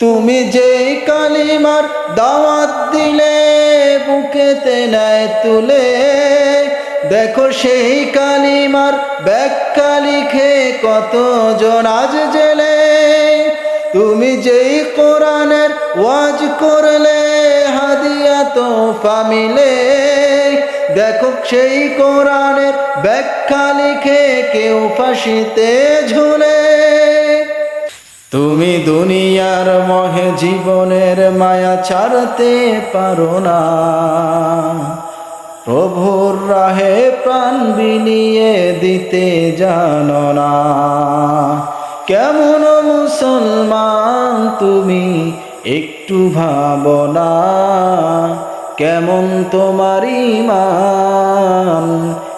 তুমি যে কালিমার দাওয়াত দিলে, বুকেতে নেয় তুলে, দেখো সেই কালিমার ব্যাখ্যা লিখে কত জন আজ জেলে। তুমি যেই কোরআনের ওয়াজ করলে, হাদিয়া তো ফামিলে দেখো সেই কোরআনের ব্যাখ্যা লিখে কেউ ফাঁসিতে ঝুলে। তুমি দুনিয়ার মহে জীবনের মায়া ছাড়তে পারো না। প্রভুর রাহে প্রাণ বিলিয়ে দিতে জানো না। কেমন মুসলমান তুমি একটু ভাবনা কেমন তোমার ইমান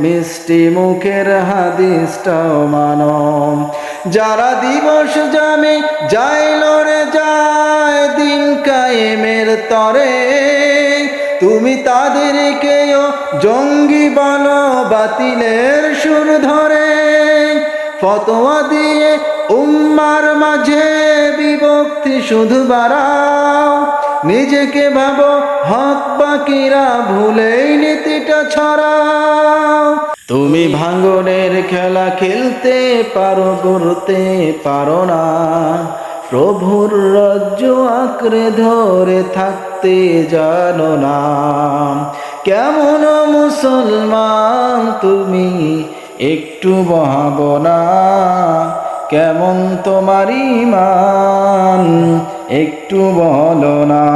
মিষ্টি মুখের হাদিসটাও মানো। যারা দিবস জামে যায় লড়ে যায়, দিন কায়েমের তরে। তুমি তাদেরকেও জঙ্গি বলো, বাতিলের সুর ধরে। ফতোয়া দিয়ে উম্মার মাঝে বিভক্তি শুধু বাড়াও। নিজেকে ভাবো, হক বাকিরা ভুলেই নীতিটা ছড়াও। তুমি ভাঙনের খেলা খেলতে পারো করতে পারো না। প্রভুর রাজ্য আঁকড়ে ধরে থাকতে জানো না। কেমন মুসলমান তুমি, একটু ভাবনা কেমন তোমার ইমান একটু বলো না।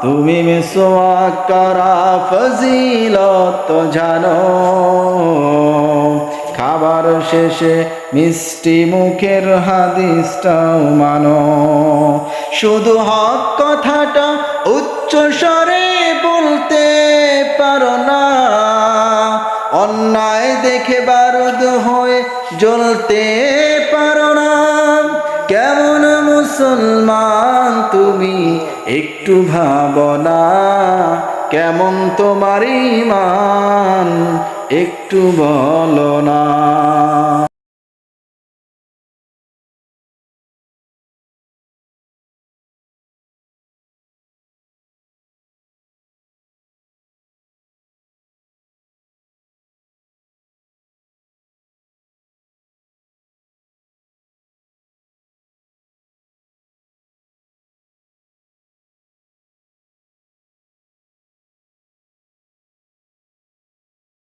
তুমি মিসোয়া করা ফজিলত জানো। খাবার শেষে মিষ্টি মুখের হাদিসটাও মানো। শুধু হক কথাটা উচ্চ স্বরে বলতে পারো না। অন্যায় দেখে বারুদ হয়ে জ্বলতে কেমন মুসলমান তুমি একটু ভাবনা কেমন তোমার ইমান একটু বলো না।